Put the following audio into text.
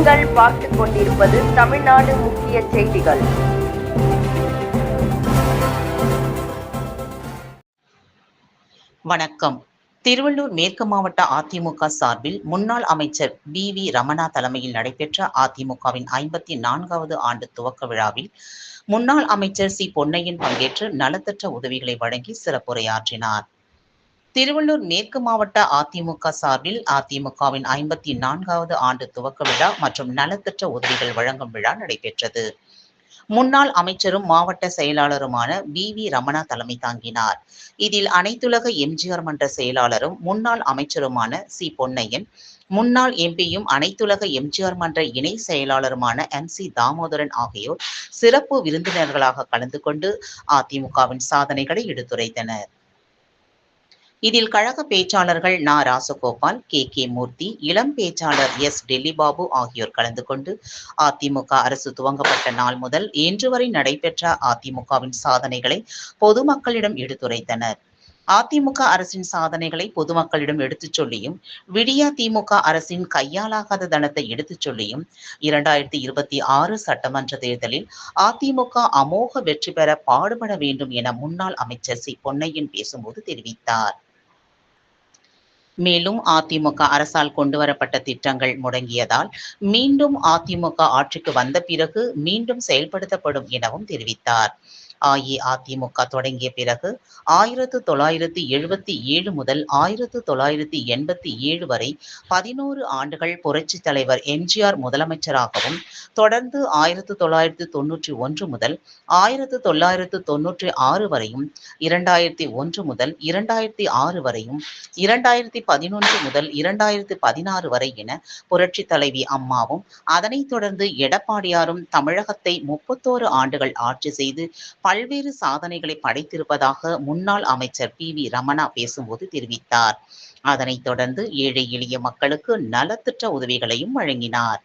நீங்கள் பார்த்துக் கொண்டிருப்பது தமிழ்நாடு முக்கிய செய்திகள். வணக்கம். திருவள்ளூர் மேற்கு மாவட்ட அதிமுக சார்பில் முன்னாள் அமைச்சர் பி வி ரமணா தலைமையில் நடைபெற்ற அதிமுகவின் ஐம்பத்தி நான்காவது ஆண்டு துவக்க விழாவில் முன்னாள் அமைச்சர் சி பொன்னையன் பங்கேற்று நலத்திட்ட உதவிகளை வழங்கி சிறப்புரையாற்றினார். திருவள்ளூர் மேற்கு மாவட்ட அதிமுக சார்பில் அதிமுகவின் ஐம்பத்தி நான்காவது ஆண்டு துவக்க விழா மற்றும் நலத்திட்ட உதவிகள் வழங்கும் விழா நடைபெற்றது. முன்னாள் அமைச்சரும் மாவட்ட செயலாளருமான வி வி. ரமணா தலைமை தாங்கினார். இதில் அனைத்துலக எம்ஜிஆர் மன்ற செயலாளரும் முன்னாள் அமைச்சருமான சி. பொன்னையன் முன்னாள் எம்பியும் அனைத்துலக எம்ஜிஆர் மன்ற இணை செயலாளருமான எம். சி. தாமோதரன் ஆகியோர் சிறப்பு விருந்தினர்களாக கலந்து கொண்டு அதிமுகவின் சாதனைகளை எடுத்துரைத்தனர். இதில் கழக பேச்சாளர்கள் நா. ராசகோபால் கே. கே. மூர்த்தி இளம் பேச்சாளர் எஸ். டெல்லிபாபு ஆகியோர் கலந்து கொண்டு அதிமுக அரசு துவங்கப்பட்ட நாள் முதல் இன்று வரை நடைபெற்ற அதிமுகவின் சாதனைகளை பொதுமக்களிடம் எடுத்துரைத்தனர். அதிமுக அரசின் சாதனைகளை பொதுமக்களிடம் எடுத்துச் சொல்லியும் விடியா திமுக அரசின் கையாலாகாத தனத்தை எடுத்துச் சொல்லியும் இரண்டாயிரத்தி இருபத்தி ஆறு சட்டமன்ற தேர்தலில் அதிமுக அமோக வெற்றி பெற பாடுபட வேண்டும் என முன்னாள் அமைச்சர் சி. பொன்னையன் பேசும்போது தெரிவித்தார். மேலும் அதிமுக அரசால் கொண்டுவரப்பட்ட திட்டங்கள் முடங்கியதால் மீண்டும் அதிமுக ஆட்சிக்கு வந்த பிறகு மீண்டும் செயல்படுத்தப்படும் எனவும் தெரிவித்தார். அஇஅதிமுக தொடங்கிய பிறகு ஆயிரத்து தொள்ளாயிரத்தி எழுபத்தி ஏழு முதல் ஆயிரத்து தொள்ளாயிரத்தி எண்பத்தி ஏழு வரை பதினோரு ஆண்டுகள் புரட்சி தலைவர் எம்ஜிஆர் முதலமைச்சராகவும் தொடர்ந்து ஆயிரத்து தொள்ளாயிரத்து தொன்னூற்றி ஒன்று முதல் ஆயிரத்து தொள்ளாயிரத்து தொன்னூற்றி ஆறு வரையும் இரண்டாயிரத்தி ஒன்று முதல் இரண்டாயிரத்தி ஆறு வரையும் இரண்டாயிரத்தி பதினொன்று முதல் இரண்டாயிரத்தி பதினாறு வரை என புரட்சி தலைவி அம்மாவும் அதனைத் தொடர்ந்து எடப்பாடியாரும் தமிழகத்தை முப்பத்தோரு ஆண்டுகள் ஆட்சி செய்து பல்வேறு சாதனைகளை படைத்திருப்பதாக முன்னாள் அமைச்சர் பி வி ரமணா பேசும்போது தெரிவித்தார். அதனைத் தொடர்ந்து ஏழை எளிய மக்களுக்கு நலத்திட்ட உதவிகளையும் வழங்கினார்.